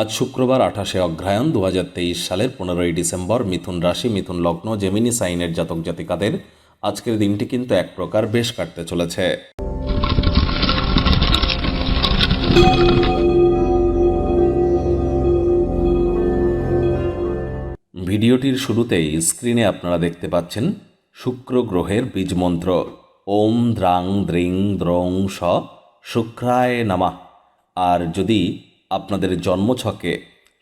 আজ শুক্রবার, আঠাশে অগ্রহায়ণ দু সালের পনেরোই ডিসেম্বর, মিথুন রাশি, মিথুন লগ্ন জেমিনি সাইনের জাতক জাতিকাদের আজকের দিনটি কিন্তু এক প্রকার বেশ কাটতে চলেছে। ভিডিওটির শুরুতেই স্ক্রিনে আপনারা দেখতে পাচ্ছেন শুক্র গ্রহের বীজমন্ত্র ওম দ্রাং দ্রিং দ্রং স শুক্রায় নামাহ আর যদি আপনাদের জন্মছকে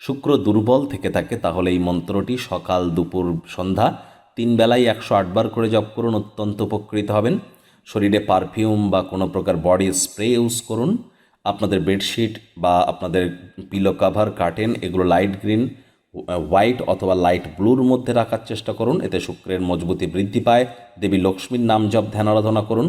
শুক্র দুর্বল থেকে থাকে, তাহলে এই মন্ত্রটি সকাল দুপুর সন্ধ্যা তিন বেলায় একশো আটবার করে জপ করুন, অত্যন্ত উপকৃত হবেন। শরীরে পারফিউম বা কোনো প্রকার বডি স্প্রে ইউজ করুন। আপনাদের বেডশিট বা আপনাদের পিলো কাভার কার্টেন এগুলো লাইট গ্রিন হোয়াইট অথবা লাইট ব্লুর মধ্যে রাখার চেষ্টা করুন। এতে শুক্রের মজবুতি বৃদ্ধি পায়। দেবী লক্ষ্মীর নাম জপ, ধ্যান আরাধনা করুন।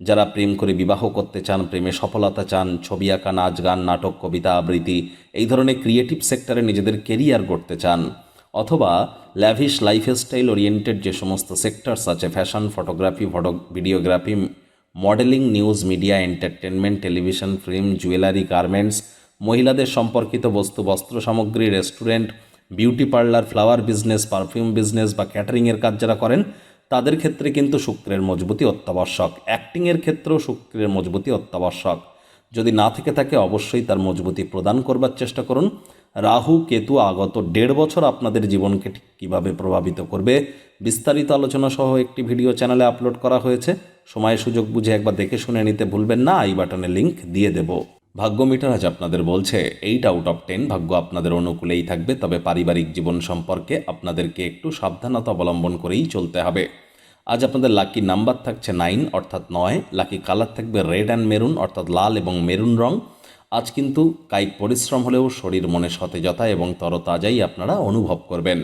যারা প্রেম করে বিবাহ করতে চান, প্রেমে সফলতা চান, ছবি আঁকা, নাচ গান, নাটক, কবিতা, আবৃত্তি, এই ধরনের ক্রিয়েটিভ সেক্টরে নিজেদের কেরিয়ার গড়তে চান। অথবা ল্যাভিশ লাইফস্টাইল ওরিয়েন্টেড যে সমস্ত সেক্টরস আছে fashion photography photo videography modelling news media entertainment television film jewellery garments মহিলাদের সম্পর্কিত বস্তু, বস্ত্র সামগ্রী restaurant beauty parlour flower business perfume business বা ক্যাটারিংয়ের কাজ যারা করেন তাদের ক্ষেত্রে কিন্তু শুক্রের মজবুতি অত্যাবশ্যক। অ্যাক্টিংয়ের ক্ষেত্রেও শুক্রের মজবুতি অত্যাবশ্যক। যদি না থেকে থাকে, অবশ্যই তার মজবুতি প্রদান করবার চেষ্টা করুন। রাহু, কেতু আগত দেড় বছর আপনাদের জীবনকে ঠিক কীভাবে প্রভাবিত করবে, বিস্তারিত আলোচনা সহ একটি ভিডিও চ্যানেলে আপলোড করা হয়েছে। সময় সুযোগ বুঝে একবার দেখে শুনে নিতে ভুলবেন না আই বাটনে লিংক দিয়ে দেব। ভাগ্য মিটার আজ আপনাদের বলছে এইট আউট অফ টেন ভাগ্য আপনাদের অনুকূলেই থাকবে, তবে পারিবারিক জীবন সম্পর্কে আপনাদেরকে একটু সাবধানতা অবলম্বন করেই চলতে হবে। আজ আপনাদের লাকি নাম্বার থাকছে নাইন, অর্থাৎ নয়। লাকি কালার থাকবে রেড অ্যান্ড মেরুন, অর্থাৎ লাল এবং মেরুন রং। আজ কিন্তু কায়িক পরিশ্রম হলেও শরীর মনে সতেজতা এবং তরতাজাই আপনারা অনুভব করবেন।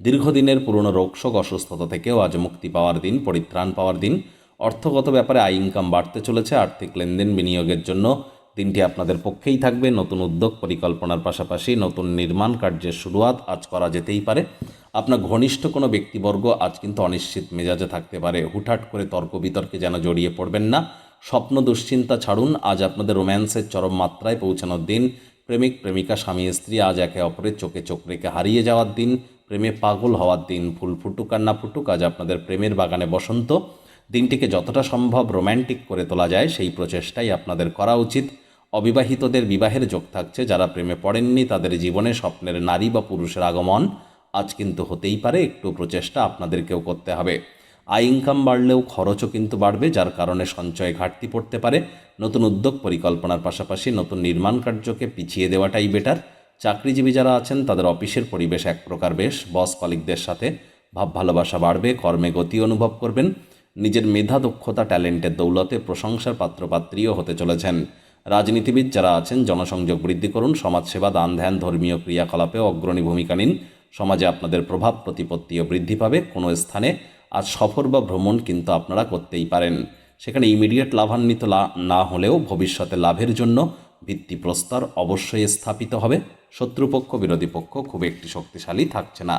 দীর্ঘদিনের পুরনো রোগশোক, অসুস্থতা থেকেও আজ মুক্তি পাওয়ার দিন, পরিত্রাণ পাওয়ার দিন। অর্থগত ব্যাপারে আয় ইনকাম বাড়তে চলেছে, আর্থিক লেনদেন বিনিয়োগের জন্য। দিনটি আপনাদের পক্ষেই থাকবে, নতুন উদ্যোগ, পরিকল্পনার পাশাপাশি নতুন নির্মাণ কার্যের শুরুয়াত আজ করা যেতেই পারে। আপনার ঘনিষ্ঠ কোনো ব্যক্তিবর্গ আজ কিন্তু অনিশ্চিত মেজাজে থাকতে পারে। হুটহাট করে তর্ক বিতর্কে যেন জড়িয়ে পড়বেন না। স্বপ্ন দুশ্চিন্তা ছাড়ুন। আজ আপনাদের রোম্যান্সের চরম মাত্রায় পৌঁছানোর দিন। প্রেমিক, প্রেমিকা, স্বামী, স্ত্রী আজ একে অপরের চোখে চোখ রেখে হারিয়ে যাওয়ার দিন। প্রেমে পাগল হওয়ার দিন। ফুল ফুটুক আর না ফুটুক আজ আপনাদের প্রেমের বাগানে বসন্ত। দিনটিকে যতটা সম্ভব রোম্যান্টিক করে তোলা যায়, সেই প্রচেষ্টাই আপনাদের করা উচিত। অবিবাহিতদের বিবাহের যোগ থাকছে। যারা প্রেমে পড়েননি, তাদের জীবনে স্বপ্নের নারী বা পুরুষের আগমন। আজ কিন্তু হতেই পারে, একটু প্রচেষ্টা আপনাদেরকেও করতে হবে। আয় ইনকাম বাড়লেও খরচও কিন্তু বাড়বে, যার কারণে সঞ্চয় ঘাটতি পড়তে পারে। নতুন উদ্যোগ পরিকল্পনার পাশাপাশি নতুন নির্মাণ কার্যকে পিছিয়ে দেওয়াটাই বেটার চাকরিজীবী যারা আছেন, তাদের অফিসের পরিবেশ এক প্রকার বেশ। বস কলিকদের সাথে ভাব ভালোবাসা বাড়বে, কর্মে গতি অনুভব করবেন। নিজের মেধা, দক্ষতা, ট্যালেন্টের দৌলতে প্রশংসার পাত্রপাত্রীও হতে চলেছেন। রাজনীতিবিদ যারা আছেন, জনসংযোগ বৃদ্ধি করুন, সমাজসেবা, দান ধ্যান, ধর্মীয় ক্রিয়াকলাপেও অগ্রণী ভূমিকা নিন। সমাজে আপনাদের প্রভাব, প্রতিপত্তিও বৃদ্ধি পাবে কোনো স্থানে আজ সফর বা ভ্রমণ কিন্তু আপনারা করতেই পারেন। সেখানে ইমিডিয়েট লাভান্বিত না হলেও ভবিষ্যতে লাভের জন্য ভিত্তি প্রস্তর অবশ্যই স্থাপিত হবে। শত্রুপক্ষ, বিরোধী পক্ষ খুব একটি শক্তিশালী থাকছে না।